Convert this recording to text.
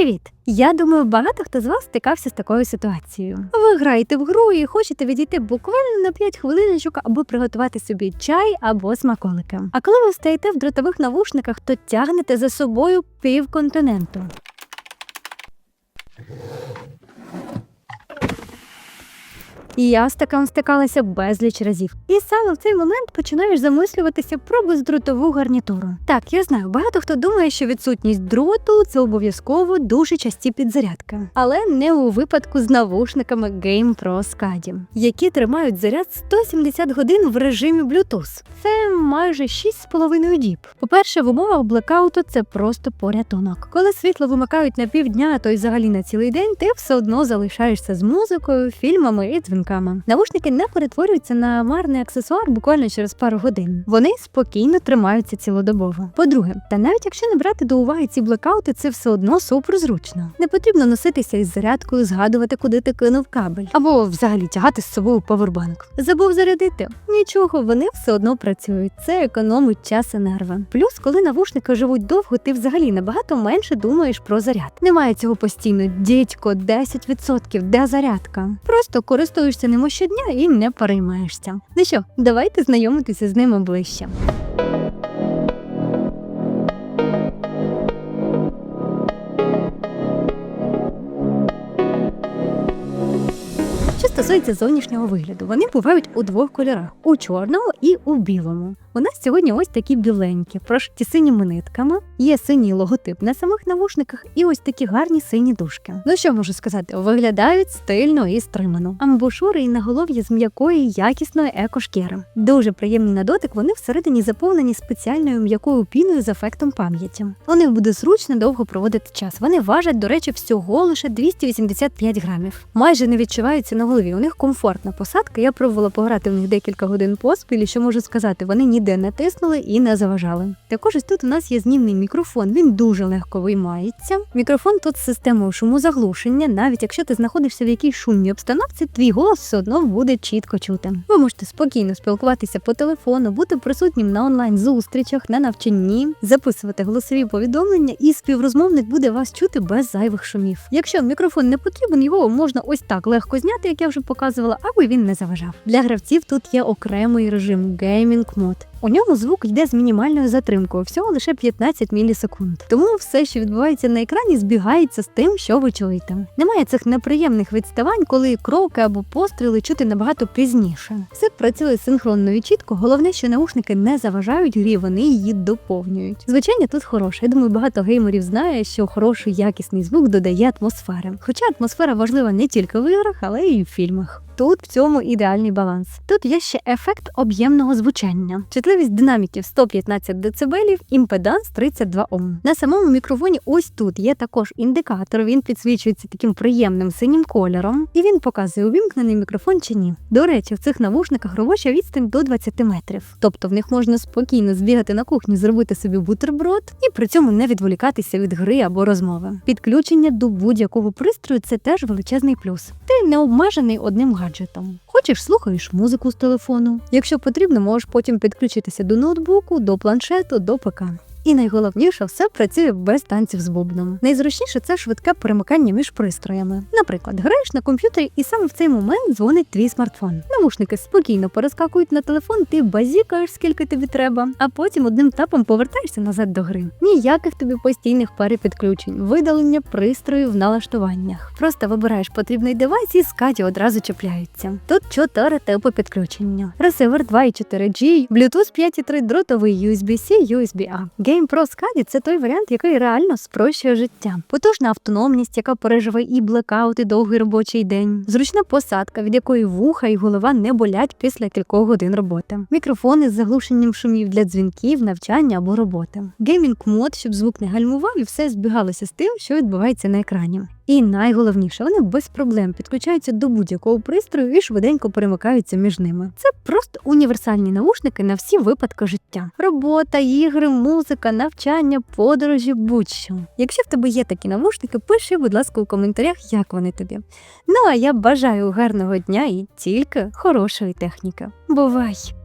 Привіт! Я думаю, багато хто з вас стикався з такою ситуацією. Ви граєте в гру і хочете відійти буквально на 5 хвилиночок, аби приготувати собі чай або смаколики. А коли ви стоїте в дротових навушниках, то тягнете за собою півконтиненту. І я з таким стикалася безліч разів. І саме в цей момент починаєш замислюватися про бездротову гарнітуру. Так, я знаю, багато хто думає, що відсутність дроту це обов'язково дуже часті підзарядки, але не у випадку з навушниками Game Pro SCADI, які тримають заряд 170 годин в режимі Bluetooth. Це майже 6,5 діб. По-перше, в умовах блекауту це просто порятунок. Коли світло вимикають на півдня, то й взагалі на цілий день, ти все одно залишаєшся з музикою, фільмами і дзвінками. Навушники не перетворюються на марний аксесуар буквально через пару годин. Вони спокійно тримаються цілодобово. По-друге, та навіть якщо не брати до уваги ці блекаути, це все одно суперзручно. Не потрібно носитися із зарядкою, згадувати, куди ти кинув кабель, або взагалі тягати з собою павербанк. Забув зарядити? Нічого, вони все одно працюють. Це економить час і нерви. Плюс, коли навушники живуть довго, ти взагалі набагато менше думаєш про заряд. Немає цього постійно. Дідько, 10%, де зарядка? Просто користуєшся ним щодня і не переймаєшся. Ну що, давайте знайомитися з ними ближче. Стосується зовнішнього вигляду, вони бувають у двох кольорах: у чорному і у білому. У нас сьогодні ось такі біленькі, прошиті синіми нитками. Є синій логотип на самих навушниках і ось такі гарні сині дужки. Ну що можу сказати, виглядають стильно і стримано. Амбушури і наголов'я з м'якої якісної екошкіри. Дуже приємні на дотик. Вони всередині заповнені спеціальною м'якою піною з ефектом пам'яті. У них буде зручно довго проводити час. Вони важать, до речі, всього лише 285 грамів. Майже не відчуваються на голові. У них комфортна посадка. Я пробувала пограти в них декілька годин поспіль. і Що можу сказати, вони ніде не тиснули і не заважали. Також ось тут у нас є знімний мікрофон. Він дуже легко виймається. Мікрофон тут з системою шумозаглушення. Навіть якщо ти знаходишся в якійсь шумній обстановці, твій голос все одно буде чітко чути. Ви можете спокійно спілкуватися по телефону, бути присутнім на онлайн зустрічах, на навчанні, записувати голосові повідомлення, і співрозмовник буде вас чути без зайвих шумів. Якщо мікрофон не потрібен, його можна ось так легко зняти, як я вже показувала, аби він не заважав. Для гравців тут є окремий режим Gaming Mode. У ньому звук йде з мінімальною затримкою, всього лише 15 мілісекунд. Тому все, що відбувається на екрані, збігається з тим, що ви чуєте. Немає цих неприємних відставань, коли кроки або постріли чути набагато пізніше. Все працює синхронно і чітко. Головне, що наушники не заважають грі, вони її доповнюють. Звичайно, тут хороше. Я думаю, багато геймерів знає, що хороший якісний звук додає атмосфери. Хоча атмосфера важлива не тільки в іграх, але й в фільмах. Тут в цьому ідеальний баланс. Тут є ще ефект об'ємного звучання, чутливість динаміків 115 дБ, імпеданс 32 Ом. На самому мікрофоні ось тут є також індикатор. Він підсвічується таким приємним синім кольором, і він показує, увімкнений мікрофон чи ні. До речі, в цих навушниках робоча відстань до 20 метрів. Тобто в них можна спокійно збігати на кухню, зробити собі бутерброд і при цьому не відволікатися від гри або розмови. Підключення до будь-якого пристрою це теж величезний плюс. Ти не обмежений одним гаджетом. Хочеш, слухаєш музику з телефону. Якщо потрібно, можеш потім підключитися до ноутбуку, до планшету, до ПК. І найголовніше, все працює без танців з бубном. Найзручніше це швидке перемикання між пристроями. Наприклад, граєш на комп'ютері, і саме в цей момент дзвонить твій смартфон. Навушники спокійно перескакують на телефон, ти базікаєш, скільки тобі треба, а потім одним тапом повертаєшся назад до гри. Ніяких тобі постійних перепідключень, видалення пристрою в налаштуваннях. Просто вибираєш потрібний девайс і скаті одразу чіпляються. Тут 4 типи підключення: ресивер 2.4G, Bluetooth 5.3 дротовий USB-C, USB-A. Game Pro SCADI – це той варіант, який реально спрощує життя. Потужна автономність, яка переживе і блекаут, і довгий робочий день, зручна посадка, від якої вуха і голова не болять після кількох годин роботи. Мікрофони з заглушенням шумів для дзвінків, навчання або роботи. Геймінг мод, щоб звук не гальмував і все збігалося з тим, що відбувається на екрані. І найголовніше, вони без проблем підключаються до будь-якого пристрою і швиденько перемикаються між ними. Це просто універсальні наушники на всі випадки життя: робота, ігри, музика, навчання, подорожі, будь-що. Якщо в тебе є такі навушники, пиши, будь ласка, у коментарях, як вони тобі. Ну а я бажаю гарного дня і тільки хорошої техніки. Бувай!